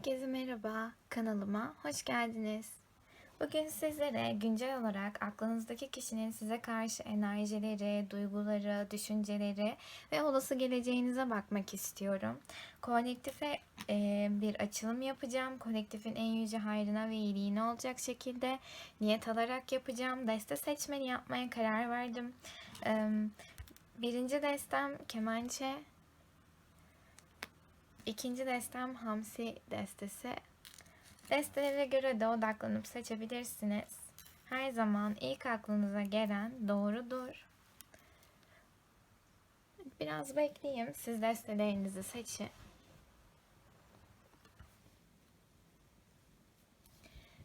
Herkese merhaba, kanalıma hoş geldiniz. Bugün sizlere güncel olarak aklınızdaki kişinin size karşı enerjileri, duyguları, düşünceleri ve olası geleceğinize bakmak istiyorum. Kolektife e, bir açılım yapacağım. Kolektifin en yüce hayrına ve iyiliğine olacak şekilde niyet alarak yapacağım. Deste seçmeni yapmaya karar verdim. E, birinci destem kemençe, İkinci destem hamsi destesi. Destelere göre de odaklanıp seçebilirsiniz. Her zaman ilk aklınıza gelen doğrudur. Biraz bekleyeyim. Siz destelerinizi seçin.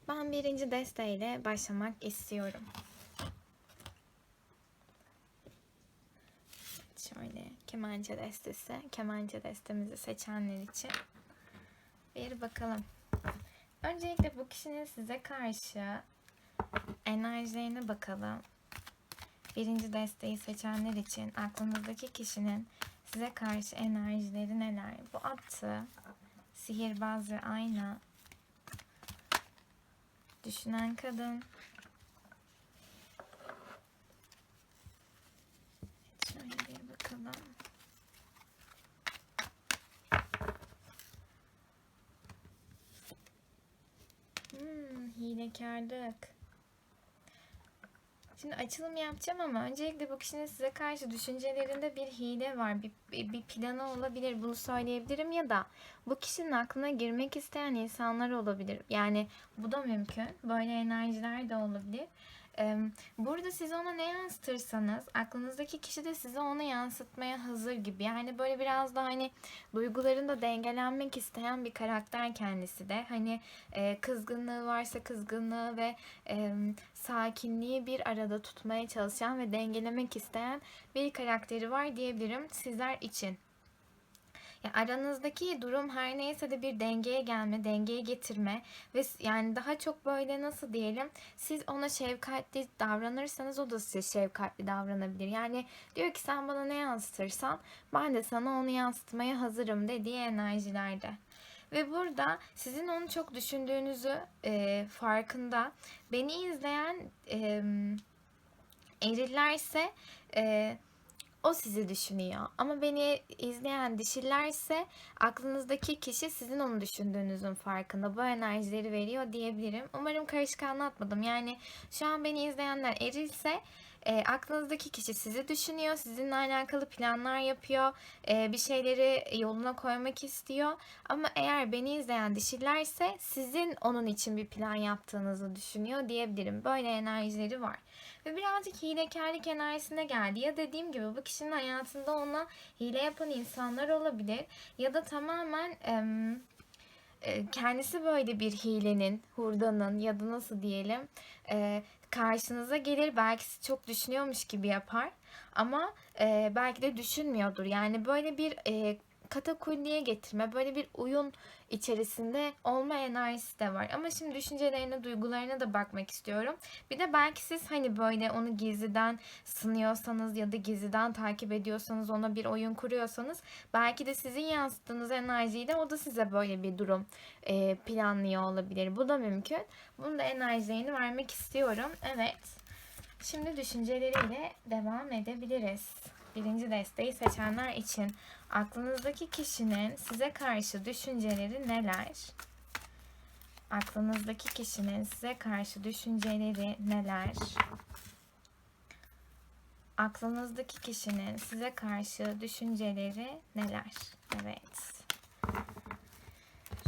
Ben birinci desteğiyle başlamak istiyorum. Şöyle kemençe destesi. Kemençe destemizi seçenler için. Bir bakalım. Öncelikle bu kişinin size karşı enerjilerine bakalım. Birinci desteği seçenler için aklınızdaki kişinin size karşı enerjileri neler? Bu attı. Sihirbaz ve ayna. Düşünen kadın. Şöyle bir bakalım. Hilekarlık. Şimdi açılım yapacağım ama öncelikle bu kişinin size karşı düşüncelerinde bir hile var, bir, bir planı olabilir. Bunu söyleyebilirim ya da bu kişinin aklına girmek isteyen insanlar olabilir. Yani bu da mümkün. Böyle enerjiler de olabilir. Burada siz ona ne yansıtırsanız aklınızdaki kişi de size onu yansıtmaya hazır gibi. Yani böyle biraz da hani duygularında dengelenmek isteyen bir karakter kendisi de. Hani kızgınlığı varsa kızgınlığı ve sakinliği bir arada tutmaya çalışan ve dengelemek isteyen bir karakteri var diyebilirim sizler için. Ya aranızdaki durum her neyse de bir dengeye gelme, dengeye getirme ve yani daha çok böyle nasıl diyelim siz ona şefkatli davranırsanız o da size şefkatli davranabilir. Yani diyor ki sen bana ne yansıtırsan ben de sana onu yansıtmaya hazırım dediği enerjilerde. Ve burada sizin onu çok düşündüğünüzü e, farkında. Beni izleyen e, erillerse e, o sizi düşünüyor. Ama beni izleyen dişilerse aklınızdaki kişi sizin onu düşündüğünüzün farkında. Bu enerjileri veriyor diyebilirim. Umarım karışık anlatmadım. Yani şu an beni izleyenler erilse e, aklınızdaki kişi sizi düşünüyor, sizinle alakalı planlar yapıyor, e, bir şeyleri yoluna koymak istiyor. Ama eğer beni izleyen dişilerse sizin onun için bir plan yaptığınızı düşünüyor diyebilirim. Böyle enerjileri var. Ve birazcık hilekarlık enerjisine geldi. Ya dediğim gibi bu kişinin hayatında ona hile yapan insanlar olabilir. Ya da tamamen... Em, kendisi böyle bir hilenin, hurdanın ya da nasıl diyelim e, karşınıza gelir. Belki çok düşünüyormuş gibi yapar ama e, belki de düşünmüyordur. Yani böyle bir e, katakulliye getirme, böyle bir uyum içerisinde olma enerjisi de var. Ama şimdi düşüncelerine, duygularına da bakmak istiyorum. Bir de belki siz hani böyle onu gizliden sınıyorsanız ya da gizliden takip ediyorsanız, ona bir oyun kuruyorsanız belki de sizin yansıttığınız enerjiyle o da size böyle bir durum e, planlıyor olabilir. Bu da mümkün. Bunun da enerjilerini vermek istiyorum. Evet. Şimdi düşünceleriyle devam edebiliriz. Birinci desteği seçenler için aklınızdaki kişinin size karşı düşünceleri neler? Aklınızdaki kişinin size karşı düşünceleri neler? Aklınızdaki kişinin size karşı düşünceleri neler? Evet.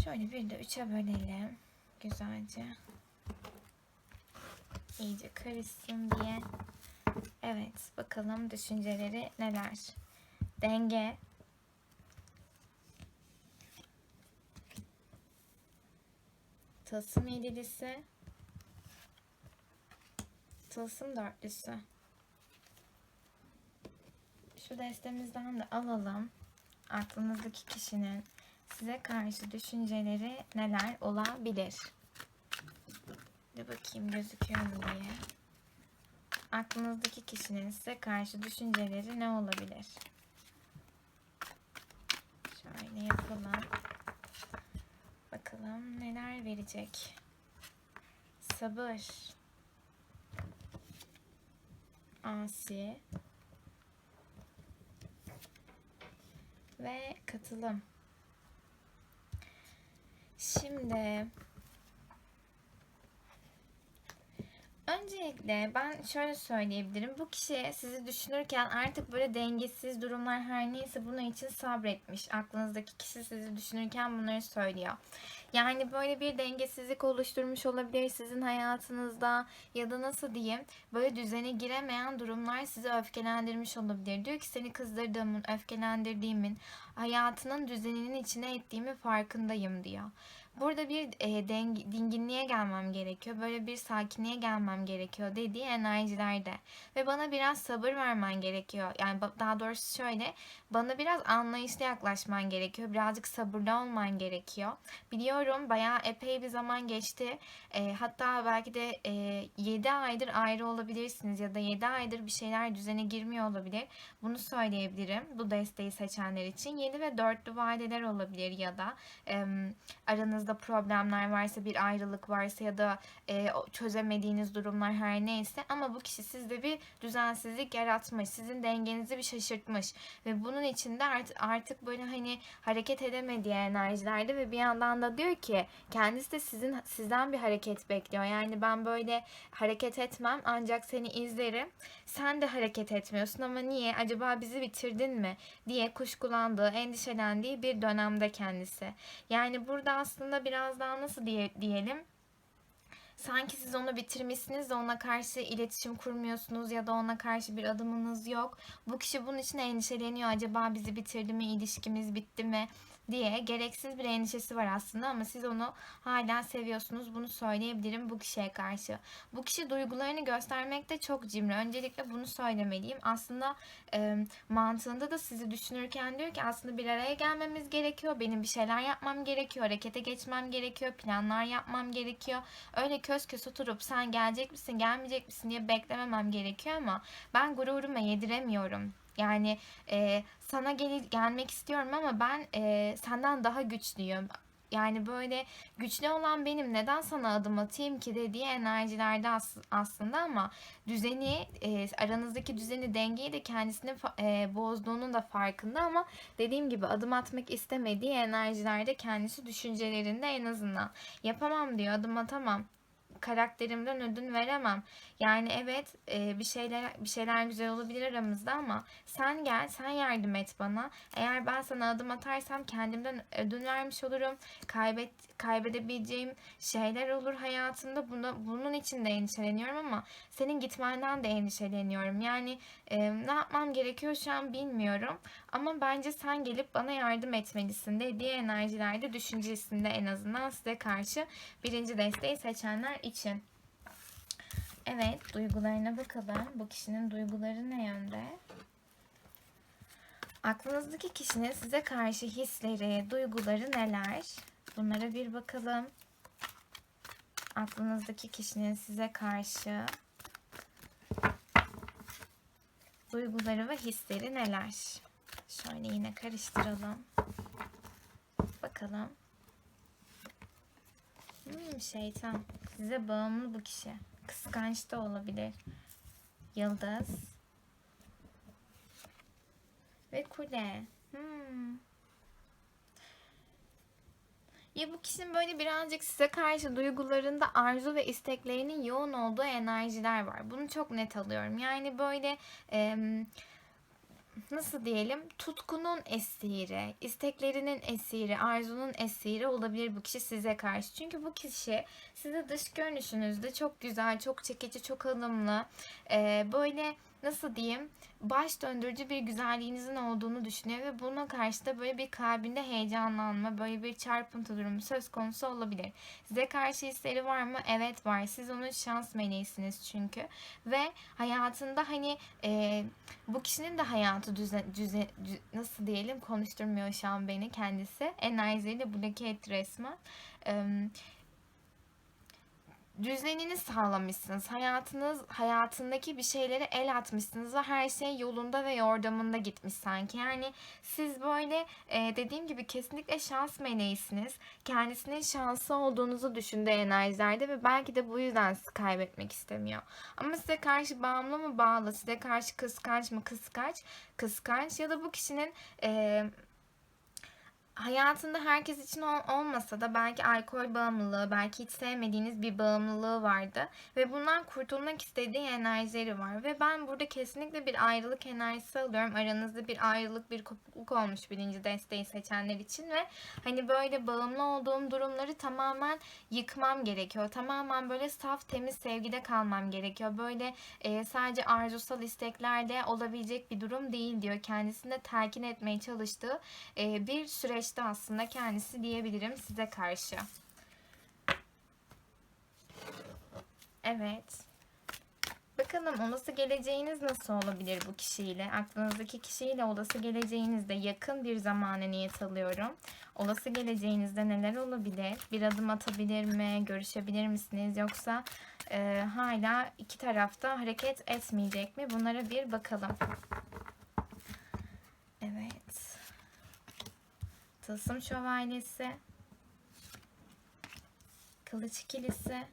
Şöyle bir de üçe bölelim. Güzelce. İyice karışsın diye. Evet, bakalım düşünceleri neler? Denge. Tılsım yedilisi. Tılsım dörtlüsü. Şu destemizden de alalım. Aklınızdaki kişinin size karşı düşünceleri neler olabilir? Bir bakayım gözüküyor mu diye aklınızdaki kişinin size karşı düşünceleri ne olabilir? Şöyle yapalım. Bakalım. gelecek. Sabır. Asi. Ve katılım. Şimdi Öncelikle ben şöyle söyleyebilirim. Bu kişi sizi düşünürken artık böyle dengesiz durumlar her neyse bunun için sabretmiş. Aklınızdaki kişi sizi düşünürken bunları söylüyor. Yani böyle bir dengesizlik oluşturmuş olabilir sizin hayatınızda ya da nasıl diyeyim böyle düzene giremeyen durumlar sizi öfkelendirmiş olabilir. Diyor ki seni kızdırdığımın, öfkelendirdiğimin, hayatının düzeninin içine ettiğimi farkındayım diyor. Burada bir e, deng, dinginliğe gelmem gerekiyor. Böyle bir sakinliğe gelmem gerekiyor dediği enerjilerde. Ve bana biraz sabır vermen gerekiyor. Yani daha doğrusu şöyle bana biraz anlayışlı yaklaşman gerekiyor. Birazcık sabırlı olman gerekiyor. Biliyorum bayağı epey bir zaman geçti. E, hatta belki de e, 7 aydır ayrı olabilirsiniz ya da 7 aydır bir şeyler düzene girmiyor olabilir. Bunu söyleyebilirim bu desteği seçenler için. Yeni ve dörtlü vaideler olabilir ya da e, aranızda problemler varsa bir ayrılık varsa ya da e, çözemediğiniz durumlar her neyse ama bu kişi sizde bir düzensizlik yaratmış. Sizin dengenizi bir şaşırtmış ve bunun içinde artık, artık böyle hani hareket edemediği enerjilerde ve bir yandan da diyor ki kendisi de sizin sizden bir hareket bekliyor. Yani ben böyle hareket etmem ancak seni izlerim. Sen de hareket etmiyorsun ama niye? Acaba bizi bitirdin mi? diye kuşkulandığı, endişelendiği bir dönemde kendisi. Yani burada aslında biraz daha nasıl diye, diyelim sanki siz onu bitirmişsiniz de ona karşı iletişim kurmuyorsunuz ya da ona karşı bir adımınız yok. Bu kişi bunun için endişeleniyor. Acaba bizi bitirdi mi, ilişkimiz bitti mi? Diye gereksiz bir endişesi var aslında ama siz onu hala seviyorsunuz. Bunu söyleyebilirim bu kişiye karşı. Bu kişi duygularını göstermekte çok cimri. Öncelikle bunu söylemeliyim. Aslında e, mantığında da sizi düşünürken diyor ki aslında bir araya gelmemiz gerekiyor. Benim bir şeyler yapmam gerekiyor. Harekete geçmem gerekiyor. Planlar yapmam gerekiyor. Öyle köz köz oturup sen gelecek misin gelmeyecek misin diye beklememem gerekiyor ama ben gururuma yediremiyorum yani e, sana gel gelmek istiyorum ama ben e, senden daha güçlüyüm. Yani böyle güçlü olan benim. Neden sana adım atayım ki dediği enerjilerde as- aslında ama düzeni e, aranızdaki düzeni dengeyi de kendisini e, bozduğunun da farkında ama dediğim gibi adım atmak istemediği enerjilerde kendisi düşüncelerinde en azından. Yapamam diyor adım atamam karakterimden ödün veremem. Yani evet e, bir şeyler bir şeyler güzel olabilir aramızda ama sen gel sen yardım et bana. Eğer ben sana adım atarsam kendimden ödün vermiş olurum. Kaybet kaybedebileceğim şeyler olur hayatımda. Buna, bunun için de endişeleniyorum ama senin gitmenden de endişeleniyorum. Yani e, ne yapmam gerekiyor şu an bilmiyorum. Ama bence sen gelip bana yardım etmelisin dediği enerjilerde düşüncesinde en azından size karşı birinci desteği seçenler için. Evet, duygularına bakalım. Bu kişinin duyguları ne yönde? Aklınızdaki kişinin size karşı hisleri, duyguları neler? Bunlara bir bakalım. Aklınızdaki kişinin size karşı duyguları ve hisleri neler? Şöyle yine karıştıralım. Bakalım. Hmm, şeytan. Size bağımlı bu kişi. Kıskanç da olabilir. Yıldız. Ve kule. Hmm. Ya bu kişinin böyle birazcık size karşı duygularında arzu ve isteklerinin yoğun olduğu enerjiler var. Bunu çok net alıyorum. Yani böyle e, nasıl diyelim tutkunun esiri, isteklerinin esiri, arzunun esiri olabilir bu kişi size karşı. Çünkü bu kişi size dış görünüşünüzde çok güzel, çok çekici, çok alımlı, e, böyle nasıl diyeyim baş döndürücü bir güzelliğinizin olduğunu düşünüyor ve buna karşı da böyle bir kalbinde heyecanlanma, böyle bir çarpıntı durumu söz konusu olabilir. Size karşı hisleri var mı? Evet var. Siz onun şans meleğisiniz çünkü. Ve hayatında hani e, bu kişinin de hayatı düzen, düzen, nasıl diyelim konuşturmuyor şu an beni kendisi. Enerjiyle bloke etti resmen. E, düzenini sağlamışsınız. Hayatınız, hayatındaki bir şeylere el atmışsınız ve her şey yolunda ve yordamında gitmiş sanki. Yani siz böyle e, dediğim gibi kesinlikle şans meleğisiniz. Kendisinin şansı olduğunuzu düşündüğü enerjilerde ve belki de bu yüzden sizi kaybetmek istemiyor. Ama size karşı bağımlı mı bağlı, size karşı kıskanç mı kıskanç, kıskanç ya da bu kişinin e, hayatında herkes için ol- olmasa da belki alkol bağımlılığı, belki hiç sevmediğiniz bir bağımlılığı vardı ve bundan kurtulmak istediği enerjileri var ve ben burada kesinlikle bir ayrılık enerjisi alıyorum. Aranızda bir ayrılık, bir kopukluk olmuş birinci desteği seçenler için ve hani böyle bağımlı olduğum durumları tamamen yıkmam gerekiyor. Tamamen böyle saf, temiz sevgide kalmam gerekiyor. Böyle e, sadece arzusal isteklerde olabilecek bir durum değil diyor. Kendisinde telkin etmeye çalıştığı e, bir süreçte aslında kendisi diyebilirim size karşı. Evet. Bakalım olası geleceğiniz nasıl olabilir bu kişiyle? Aklınızdaki kişiyle olası geleceğinizde yakın bir zamana niyet alıyorum. Olası geleceğinizde neler olabilir? Bir adım atabilir mi? Görüşebilir misiniz? Yoksa e, hala iki tarafta hareket etmeyecek mi? Bunlara bir bakalım. Evet. Tılsım şövalyesi. Kılıç ikilisi.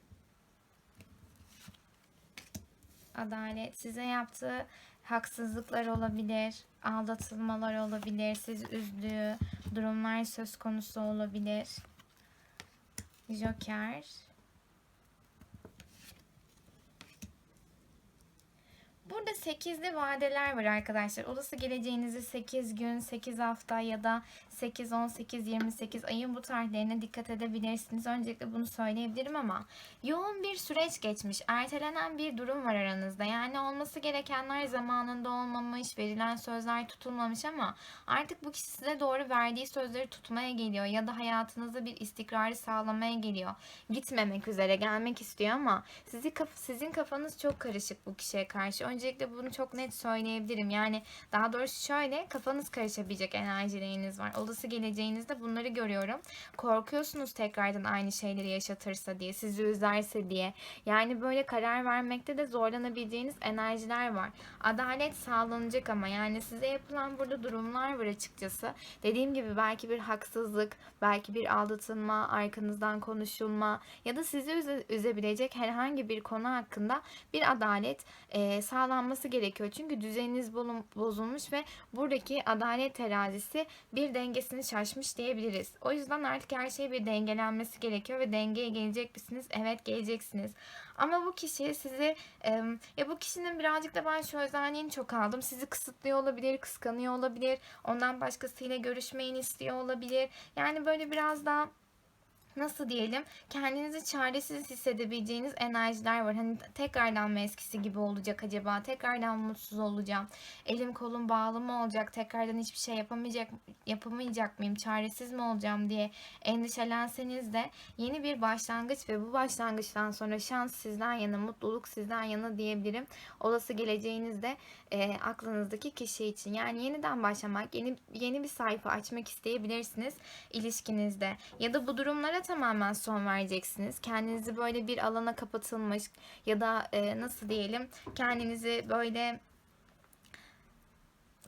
Adalet size yaptığı haksızlıklar olabilir, aldatılmalar olabilir, siz üzdüğü durumlar söz konusu olabilir. Joker. Burada 8'li vadeler var arkadaşlar. Olası geleceğinizi 8 gün, 8 hafta ya da 8, 18, 28 ayın bu tarihlerine dikkat edebilirsiniz. Öncelikle bunu söyleyebilirim ama yoğun bir süreç geçmiş. Ertelenen bir durum var aranızda. Yani olması gerekenler zamanında olmamış, verilen sözler tutulmamış ama artık bu kişi size doğru verdiği sözleri tutmaya geliyor ya da hayatınızda bir istikrarı sağlamaya geliyor. Gitmemek üzere gelmek istiyor ama sizi sizin kafanız çok karışık bu kişiye karşı. Öncelikle bunu çok net söyleyebilirim. Yani daha doğrusu şöyle kafanız karışabilecek enerjileriniz var. Olası geleceğinizde bunları görüyorum. Korkuyorsunuz tekrardan aynı şeyleri yaşatırsa diye, sizi üzerse diye. Yani böyle karar vermekte de zorlanabileceğiniz enerjiler var. Adalet sağlanacak ama yani size yapılan burada durumlar var açıkçası. Dediğim gibi belki bir haksızlık, belki bir aldatılma, arkanızdan konuşulma ya da sizi üze- üzebilecek herhangi bir konu hakkında bir adalet e, sağlanması gerekiyor. Çünkü düzeniniz bozulmuş ve buradaki adalet terazisi bir dengesini şaşmış diyebiliriz. O yüzden artık her şey bir dengelenmesi gerekiyor ve dengeye gelecek misiniz? Evet geleceksiniz. Ama bu kişi sizi ya bu kişinin birazcık da ben şu özelliğini çok aldım. Sizi kısıtlıyor olabilir, kıskanıyor olabilir. Ondan başkasıyla görüşmeyin istiyor olabilir. Yani böyle biraz daha nasıl diyelim kendinizi çaresiz hissedebileceğiniz enerjiler var. Hani tekrardan mı eskisi gibi olacak acaba? Tekrardan mutsuz olacağım. Elim kolum bağlı mı olacak? Tekrardan hiçbir şey yapamayacak yapamayacak mıyım? Çaresiz mi olacağım diye endişelenseniz de yeni bir başlangıç ve bu başlangıçtan sonra şans sizden yana, mutluluk sizden yana diyebilirim. Olası geleceğinizde e, aklınızdaki kişi için yani yeniden başlamak, yeni yeni bir sayfa açmak isteyebilirsiniz ilişkinizde. Ya da bu durumlara tamamen son vereceksiniz. Kendinizi böyle bir alana kapatılmış ya da e, nasıl diyelim kendinizi böyle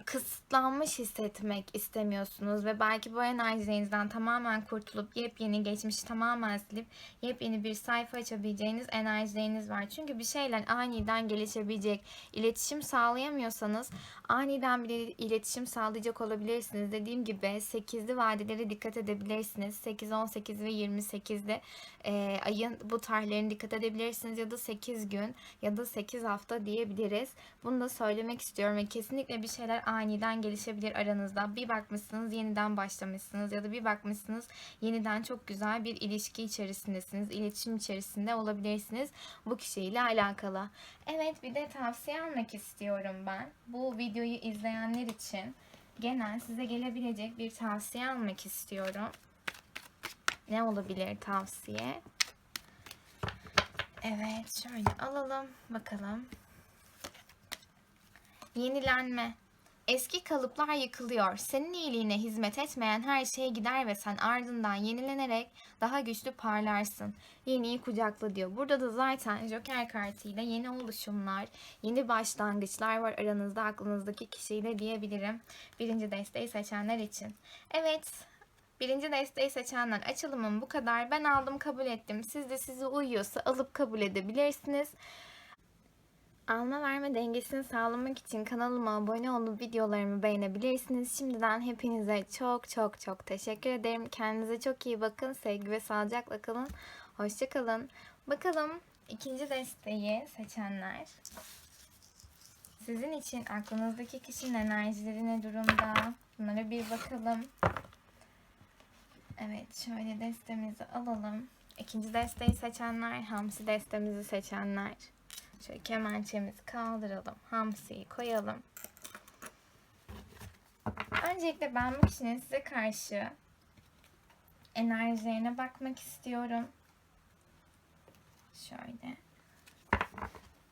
kısıtlanmış hissetmek istemiyorsunuz ve belki bu enerjilerinizden tamamen kurtulup yepyeni geçmişi tamamen silip yepyeni bir sayfa açabileceğiniz enerjileriniz var. Çünkü bir şeyler aniden gelişebilecek. İletişim sağlayamıyorsanız aniden bir iletişim sağlayacak olabilirsiniz. Dediğim gibi 8'li vadelere dikkat edebilirsiniz. 8, 18 ve 28'de e, ayın bu tarihlerine dikkat edebilirsiniz ya da 8 gün ya da 8 hafta diyebiliriz. Bunu da söylemek istiyorum ve kesinlikle bir şeyler aniden gelişebilir aranızda. Bir bakmışsınız yeniden başlamışsınız ya da bir bakmışsınız yeniden çok güzel bir ilişki içerisindesiniz. İletişim içerisinde olabilirsiniz bu kişiyle alakalı. Evet bir de tavsiye almak istiyorum ben. Bu videoyu izleyenler için genel size gelebilecek bir tavsiye almak istiyorum. Ne olabilir tavsiye? Evet şöyle alalım bakalım. Yenilenme. Eski kalıplar yıkılıyor. Senin iyiliğine hizmet etmeyen her şey gider ve sen ardından yenilenerek daha güçlü parlarsın. Yeniyi kucakla diyor. Burada da zaten Joker kartıyla yeni oluşumlar, yeni başlangıçlar var aranızda aklınızdaki kişiyle diyebilirim. Birinci desteği seçenler için. Evet, Birinci desteği seçenler açılımım bu kadar. Ben aldım kabul ettim. Siz de sizi uyuyorsa alıp kabul edebilirsiniz. Alma verme dengesini sağlamak için kanalıma abone olup videolarımı beğenebilirsiniz. Şimdiden hepinize çok çok çok teşekkür ederim. Kendinize çok iyi bakın. Sevgi ve sağlıcakla kalın. Hoşçakalın. Bakalım ikinci desteği seçenler. Sizin için aklınızdaki kişinin enerjileri ne durumda? Bunlara bir bakalım. Evet şöyle destemizi alalım. İkinci desteği seçenler, hamsi destemizi seçenler. Şöyle kemençemizi kaldıralım. Hamsiyi koyalım. Öncelikle ben bu kişinin size karşı enerjilerine bakmak istiyorum. Şöyle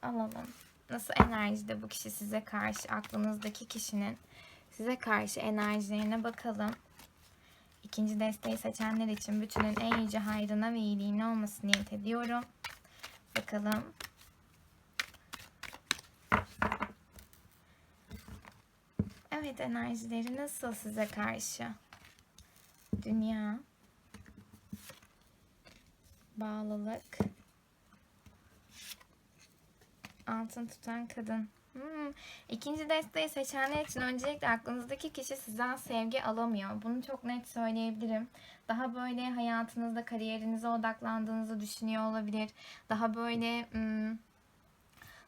alalım. Nasıl enerjide bu kişi size karşı, aklınızdaki kişinin size karşı enerjilerine bakalım. İkinci desteği seçenler için bütünün en yüce hayrına ve iyiliğine olması niyet ediyorum. Bakalım. Evet enerjileri nasıl size karşı? Dünya. Bağlılık. Altın tutan kadın. Hmm. İkinci desteği seçenler için öncelikle aklınızdaki kişi sizden sevgi alamıyor. Bunu çok net söyleyebilirim. Daha böyle hayatınızda kariyerinize odaklandığınızı düşünüyor olabilir. Daha böyle hmm,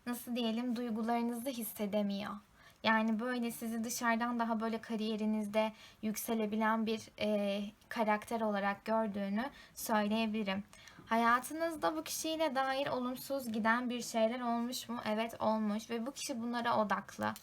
nasıl diyelim duygularınızı hissedemiyor. Yani böyle sizi dışarıdan daha böyle kariyerinizde yükselebilen bir e, karakter olarak gördüğünü söyleyebilirim. Hayatınızda bu kişiyle dair olumsuz giden bir şeyler olmuş mu? Evet olmuş ve bu kişi bunlara odaklı.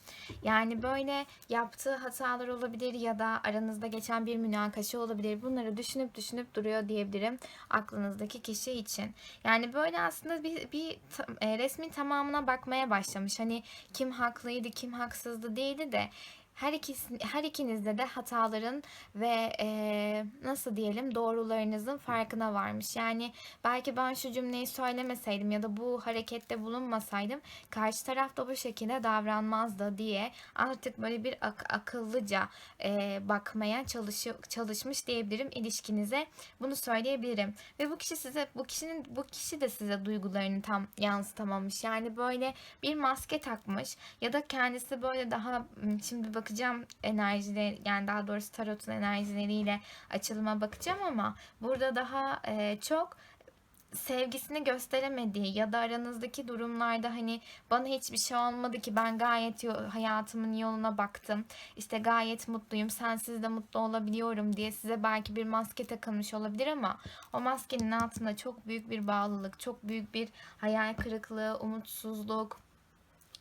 Yani böyle yaptığı hatalar olabilir ya da aranızda geçen bir münakaşa olabilir. Bunları düşünüp düşünüp duruyor diyebilirim aklınızdaki kişi için. Yani böyle aslında bir, bir e, resmin tamamına bakmaya başlamış. Hani kim haklıydı, kim haksızdı değildi de her ikisi, her ikinizde de hataların ve e, nasıl diyelim doğrularınızın farkına varmış. Yani belki ben şu cümleyi söylemeseydim ya da bu harekette bulunmasaydım karşı taraf da bu şekilde davranmazdı diye artık böyle bir ak- akıllıca e, bakmaya çalışı, çalışmış diyebilirim ilişkinize. Bunu söyleyebilirim. Ve bu kişi size bu kişinin bu kişi de size duygularını tam yansıtamamış. Yani böyle bir maske takmış ya da kendisi böyle daha şimdi bak bakacağım enerjileri yani daha doğrusu tarotun enerjileriyle açılıma bakacağım ama burada daha e, çok sevgisini gösteremediği ya da aranızdaki durumlarda hani bana hiçbir şey olmadı ki ben gayet hayatımın yoluna baktım. İşte gayet mutluyum. Sensiz de mutlu olabiliyorum diye size belki bir maske takılmış olabilir ama o maskenin altında çok büyük bir bağlılık, çok büyük bir hayal kırıklığı, umutsuzluk,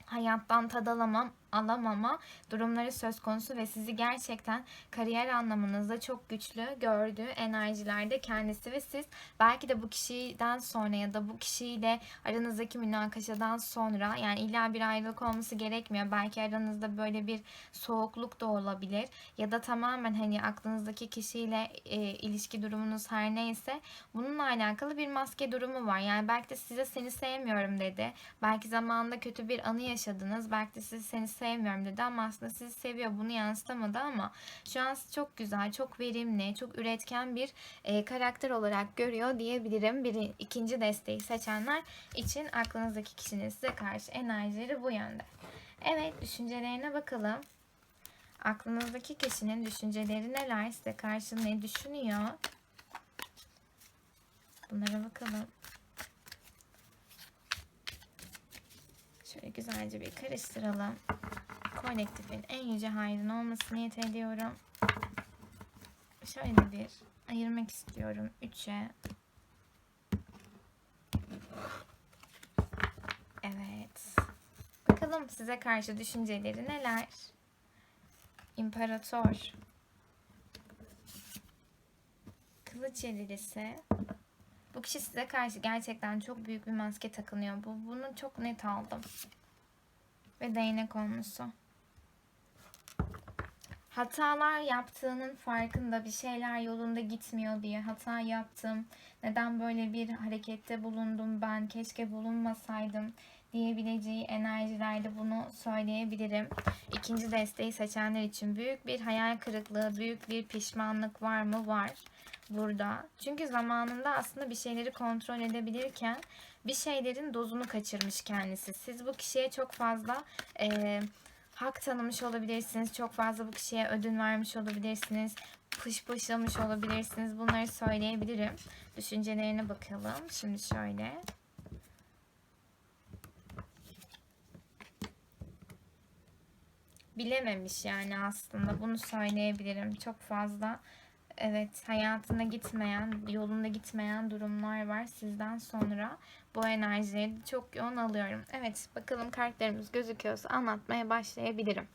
hayattan tad alamam, alamama durumları söz konusu ve sizi gerçekten kariyer anlamınızda çok güçlü gördüğü enerjilerde kendisi ve siz belki de bu kişiden sonra ya da bu kişiyle aranızdaki münakaşadan sonra yani illa bir ayrılık olması gerekmiyor. Belki aranızda böyle bir soğukluk da olabilir ya da tamamen hani aklınızdaki kişiyle e, ilişki durumunuz her neyse bununla alakalı bir maske durumu var. Yani belki de size seni sevmiyorum dedi. Belki zamanında kötü bir anı yaşadınız. Belki de sizi seni sevmiyorum dedi ama aslında sizi seviyor. Bunu yansıtamadı ama şu an çok güzel, çok verimli, çok üretken bir e, karakter olarak görüyor diyebilirim. Bir, ikinci desteği seçenler için aklınızdaki kişinin size karşı enerjileri bu yönde. Evet, düşüncelerine bakalım. Aklınızdaki kişinin düşünceleri neler? Size karşı ne düşünüyor? Bunlara bakalım. Şöyle güzelce bir karıştıralım. Kolektifin en yüce hayrın olması niyet ediyorum. Şöyle bir ayırmak istiyorum. Üçe. Evet. Bakalım size karşı düşünceleri neler? İmparator. Kılıç yedilisi. Bu kişi size karşı gerçekten çok büyük bir maske takınıyor. Bu, bunu çok net aldım. Ve değnek olmuşsu. hatalar yaptığının farkında bir şeyler yolunda gitmiyor diye hata yaptım. Neden böyle bir harekette bulundum ben keşke bulunmasaydım diyebileceği enerjilerde bunu söyleyebilirim. İkinci desteği seçenler için büyük bir hayal kırıklığı, büyük bir pişmanlık var mı? Var burada. Çünkü zamanında aslında bir şeyleri kontrol edebilirken bir şeylerin dozunu kaçırmış kendisi. Siz bu kişiye çok fazla e, hak tanımış olabilirsiniz. Çok fazla bu kişiye ödün vermiş olabilirsiniz. Pış pışlamış olabilirsiniz. Bunları söyleyebilirim. Düşüncelerine bakalım. Şimdi şöyle. Bilememiş yani aslında. Bunu söyleyebilirim. Çok fazla Evet, hayatına gitmeyen, yolunda gitmeyen durumlar var sizden sonra. Bu enerjileri çok yoğun alıyorum. Evet, bakalım kartlarımız gözüküyorsa anlatmaya başlayabilirim.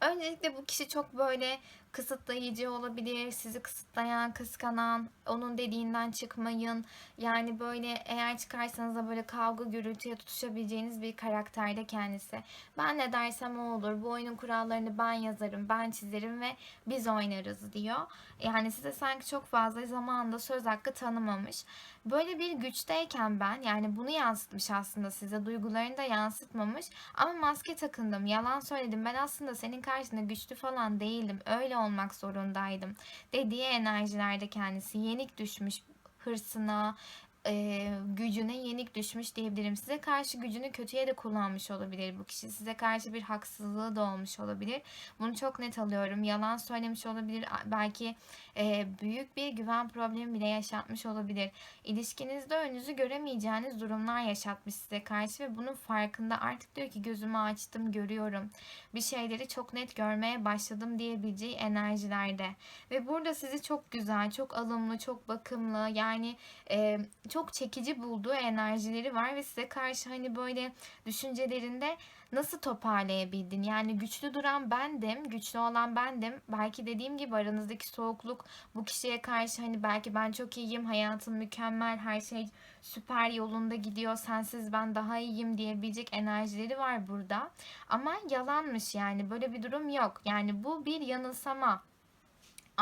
Öncelikle bu kişi çok böyle kısıtlayıcı olabilir, sizi kısıtlayan, kıskanan, onun dediğinden çıkmayın. Yani böyle eğer çıkarsanız da böyle kavga gürültüye tutuşabileceğiniz bir karakterde kendisi. Ben ne dersem o olur, bu oyunun kurallarını ben yazarım, ben çizerim ve biz oynarız diyor. Yani size sanki çok fazla zamanında söz hakkı tanımamış. Böyle bir güçteyken ben yani bunu yansıtmış aslında size duygularını da yansıtmamış ama maske takındım yalan söyledim ben aslında senin karşında güçlü falan değildim öyle olmak zorundaydım. Dediği enerjilerde kendisi yenik düşmüş hırsına e, gücüne yenik düşmüş diyebilirim. Size karşı gücünü kötüye de kullanmış olabilir bu kişi. Size karşı bir haksızlığı da olmuş olabilir. Bunu çok net alıyorum. Yalan söylemiş olabilir. Belki e, büyük bir güven problemi bile yaşatmış olabilir. İlişkinizde önünüzü göremeyeceğiniz durumlar yaşatmış size karşı ve bunun farkında artık diyor ki gözümü açtım görüyorum. Bir şeyleri çok net görmeye başladım diyebileceği enerjilerde. Ve burada sizi çok güzel, çok alımlı, çok bakımlı yani e, çok çekici bulduğu enerjileri var ve size karşı hani böyle düşüncelerinde nasıl toparlayabildin? Yani güçlü duran bendim, güçlü olan bendim. Belki dediğim gibi aranızdaki soğukluk bu kişiye karşı hani belki ben çok iyiyim, hayatım mükemmel, her şey süper yolunda gidiyor, sensiz ben daha iyiyim diyebilecek enerjileri var burada. Ama yalanmış yani böyle bir durum yok. Yani bu bir yanılsama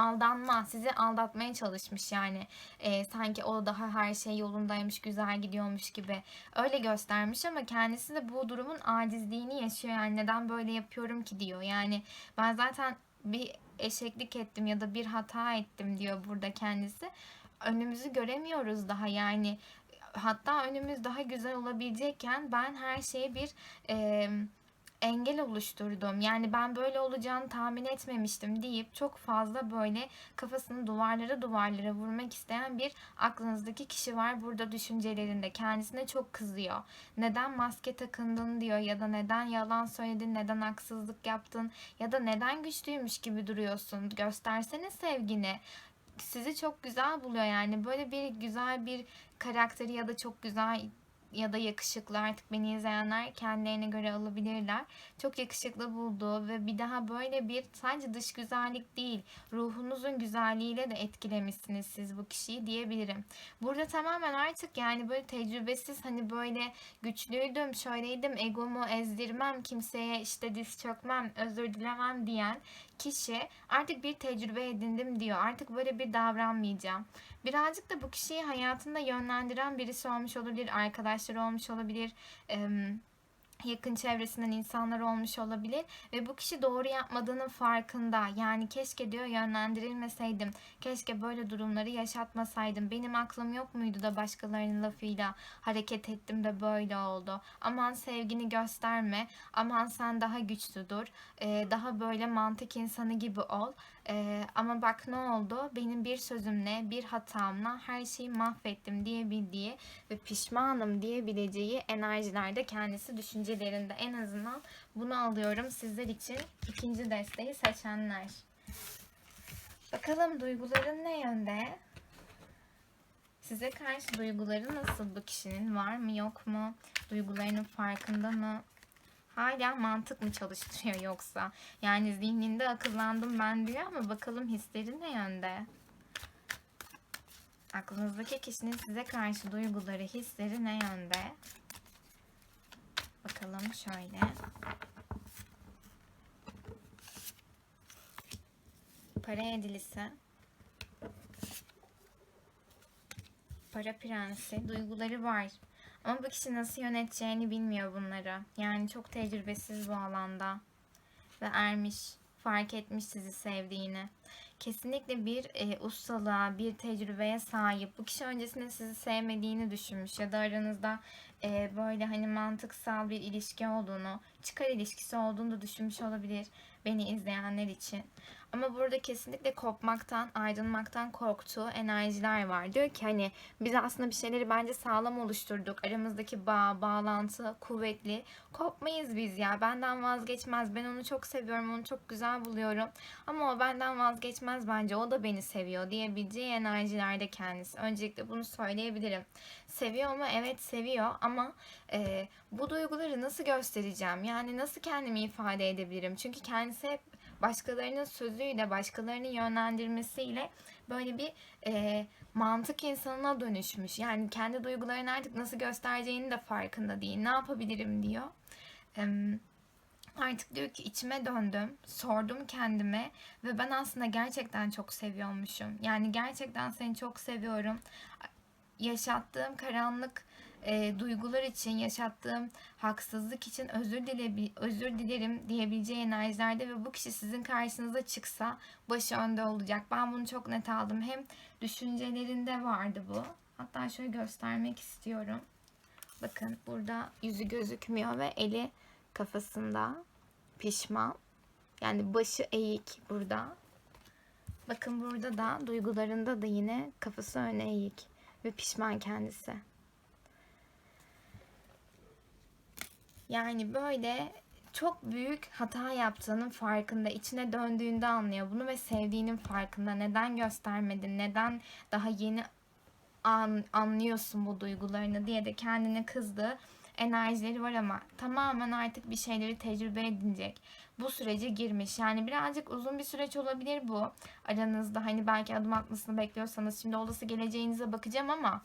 aldanma, sizi aldatmaya çalışmış yani. E, sanki o daha her şey yolundaymış, güzel gidiyormuş gibi öyle göstermiş ama kendisi de bu durumun acizliğini yaşıyor. Yani neden böyle yapıyorum ki diyor. Yani ben zaten bir eşeklik ettim ya da bir hata ettim diyor burada kendisi. Önümüzü göremiyoruz daha yani. Hatta önümüz daha güzel olabilecekken ben her şeye bir... E, engel oluşturdum. Yani ben böyle olacağını tahmin etmemiştim deyip çok fazla böyle kafasını duvarlara duvarlara vurmak isteyen bir aklınızdaki kişi var burada düşüncelerinde. Kendisine çok kızıyor. Neden maske takındın diyor ya da neden yalan söyledin, neden haksızlık yaptın ya da neden güçlüymüş gibi duruyorsun. Göstersene sevgini sizi çok güzel buluyor yani böyle bir güzel bir karakteri ya da çok güzel ya da yakışıklı artık beni izleyenler kendilerine göre alabilirler. Çok yakışıklı bulduğu ve bir daha böyle bir sadece dış güzellik değil ruhunuzun güzelliğiyle de etkilemişsiniz siz bu kişiyi diyebilirim. Burada tamamen artık yani böyle tecrübesiz hani böyle güçlüydüm şöyleydim egomu ezdirmem kimseye işte diz çökmem özür dilemem diyen kişi artık bir tecrübe edindim diyor. Artık böyle bir davranmayacağım. Birazcık da bu kişiyi hayatında yönlendiren birisi olmuş olabilir, arkadaşları olmuş olabilir. Yakın çevresinden insanlar olmuş olabilir ve bu kişi doğru yapmadığının farkında. Yani keşke diyor yönlendirilmeseydim. Keşke böyle durumları yaşatmasaydım. Benim aklım yok muydu da başkalarının lafıyla hareket ettim de böyle oldu. Aman sevgini gösterme. Aman sen daha güçlü dur. Ee, daha böyle mantık insanı gibi ol. Ee, ama bak ne oldu? Benim bir sözümle, bir hatamla her şeyi mahvettim diyebildiği ve pişmanım diyebileceği enerjilerde kendisi düşüncelerinde en azından bunu alıyorum sizler için ikinci desteği seçenler. Bakalım duyguların ne yönde? Size karşı duyguları nasıl bu kişinin? Var mı yok mu? Duygularının farkında mı? Hala mantık mı çalıştırıyor yoksa? Yani zihninde akıllandım ben diyor ama bakalım hisleri ne yönde? Aklınızdaki kişinin size karşı duyguları, hisleri ne yönde? Bakalım şöyle. Para yedilisi. Para prensi. Duyguları var. Ama bu kişi nasıl yöneteceğini bilmiyor bunları. Yani çok tecrübesiz bu alanda. Ve ermiş. Fark etmiş sizi sevdiğini. Kesinlikle bir e, ustalığa, bir tecrübeye sahip. Bu kişi öncesinde sizi sevmediğini düşünmüş ya da aranızda e, böyle hani mantıksal bir ilişki olduğunu, çıkar ilişkisi olduğunu da düşünmüş olabilir beni izleyenler için. Ama burada kesinlikle kopmaktan, ayrılmaktan korktuğu enerjiler var. Diyor ki hani biz aslında bir şeyleri bence sağlam oluşturduk. Aramızdaki bağ, bağlantı kuvvetli. Kopmayız biz ya. Benden vazgeçmez. Ben onu çok seviyorum. Onu çok güzel buluyorum. Ama o benden vazgeçmez bence. O da beni seviyor diyebileceği enerjilerde kendisi. Öncelikle bunu söyleyebilirim. Seviyor mu? Evet seviyor ama e, bu duyguları nasıl göstereceğim? Yani nasıl kendimi ifade edebilirim? Çünkü kendisi hep başkalarının sözüyle, başkalarının yönlendirmesiyle böyle bir e, mantık insanına dönüşmüş. Yani kendi duygularını artık nasıl göstereceğini de farkında değil. Ne yapabilirim diyor. E, artık diyor ki içime döndüm, sordum kendime ve ben aslında gerçekten çok seviyormuşum. Yani gerçekten seni çok seviyorum. Yaşattığım karanlık e, duygular için yaşattığım haksızlık için özür dile özür dilerim diyebileceği enerjilerde ve bu kişi sizin karşınıza çıksa başı önde olacak. Ben bunu çok net aldım. Hem düşüncelerinde vardı bu. Hatta şöyle göstermek istiyorum. Bakın burada yüzü gözükmüyor ve eli kafasında pişman. Yani başı eğik burada. Bakın burada da duygularında da yine kafası öne eğik ve pişman kendisi. Yani böyle çok büyük hata yaptığının farkında, içine döndüğünde anlıyor bunu ve sevdiğinin farkında. Neden göstermedin, neden daha yeni an, anlıyorsun bu duygularını diye de kendine kızdığı enerjileri var ama tamamen artık bir şeyleri tecrübe edinecek. Bu sürece girmiş. Yani birazcık uzun bir süreç olabilir bu. Aranızda hani belki adım atmasını bekliyorsanız şimdi olası geleceğinize bakacağım ama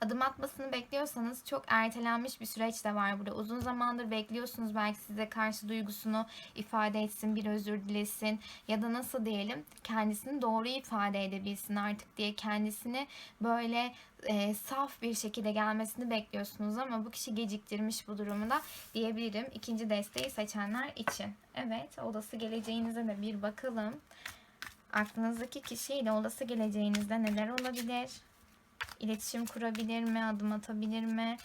adım atmasını bekliyorsanız çok ertelenmiş bir süreç de var burada. Uzun zamandır bekliyorsunuz belki size karşı duygusunu ifade etsin, bir özür dilesin ya da nasıl diyelim kendisini doğru ifade edebilsin artık diye kendisini böyle e, saf bir şekilde gelmesini bekliyorsunuz ama bu kişi geciktirmiş bu durumu da diyebilirim. İkinci desteği seçenler için. Evet olası geleceğinize de bir bakalım. Aklınızdaki kişiyle olası geleceğinizde neler olabilir? İletişim kurabilir mi, adım atabilir mi?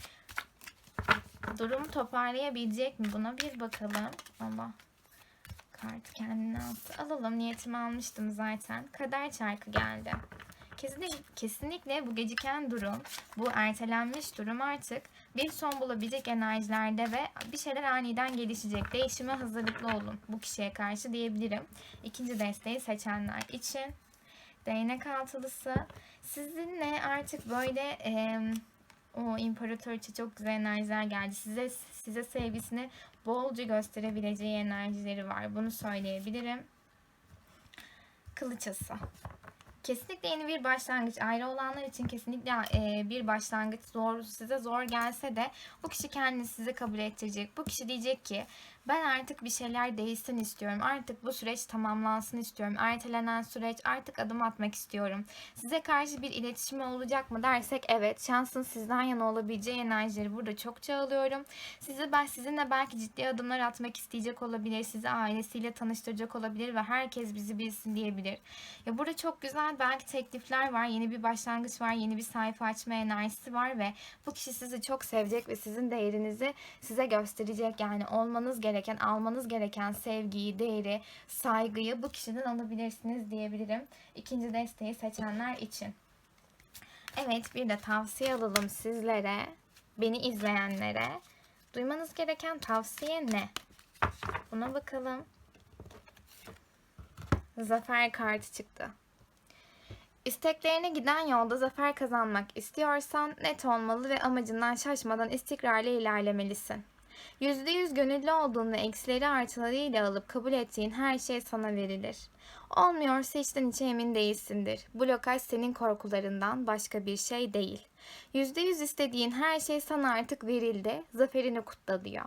Durumu toparlayabilecek mi? Buna bir bakalım. Allah. Kart kendine attı. Alalım. Niyetimi almıştım zaten. Kader çarkı geldi. Kesinlikle, kesinlikle bu geciken durum, bu ertelenmiş durum artık bir son bulabilecek enerjilerde ve bir şeyler aniden gelişecek. Değişime hazırlıklı olun bu kişiye karşı diyebilirim. İkinci desteği seçenler için. Değnek altılısı. Sizinle artık böyle e, o imparatoriçe çok güzel enerjiler geldi. Size size sevgisini bolca gösterebileceği enerjileri var. Bunu söyleyebilirim. Kılıçası. Kesinlikle yeni bir başlangıç. Ayrı olanlar için kesinlikle e, bir başlangıç zor size zor gelse de bu kişi kendini size kabul ettirecek. Bu kişi diyecek ki ben artık bir şeyler değişsin istiyorum. Artık bu süreç tamamlansın istiyorum. Ertelenen süreç artık adım atmak istiyorum. Size karşı bir iletişim olacak mı dersek evet. Şansın sizden yana olabileceği enerjileri burada çokça alıyorum. Sizi ben sizinle belki ciddi adımlar atmak isteyecek olabilir. Sizi ailesiyle tanıştıracak olabilir ve herkes bizi bilsin diyebilir. Ya burada çok güzel belki teklifler var. Yeni bir başlangıç var. Yeni bir sayfa açma enerjisi var ve bu kişi sizi çok sevecek ve sizin değerinizi size gösterecek. Yani olmanız gereken gereken, almanız gereken sevgiyi, değeri, saygıyı bu kişiden alabilirsiniz diyebilirim. İkinci desteği seçenler için. Evet bir de tavsiye alalım sizlere, beni izleyenlere. Duymanız gereken tavsiye ne? Buna bakalım. Zafer kartı çıktı. İsteklerine giden yolda zafer kazanmak istiyorsan net olmalı ve amacından şaşmadan istikrarlı ilerlemelisin. %100 gönüllü olduğunu eksileri artılarıyla alıp kabul ettiğin her şey sana verilir. Olmuyorsa içten içe emin değilsindir. Blokaj senin korkularından başka bir şey değil. %100 istediğin her şey sana artık verildi, zaferini kutla diyor.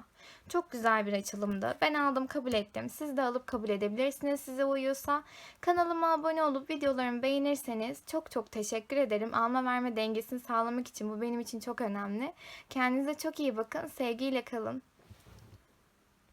Çok güzel bir açılımdı. Ben aldım kabul ettim. Siz de alıp kabul edebilirsiniz size uyuyorsa. Kanalıma abone olup videolarımı beğenirseniz çok çok teşekkür ederim. Alma verme dengesini sağlamak için bu benim için çok önemli. Kendinize çok iyi bakın. Sevgiyle kalın.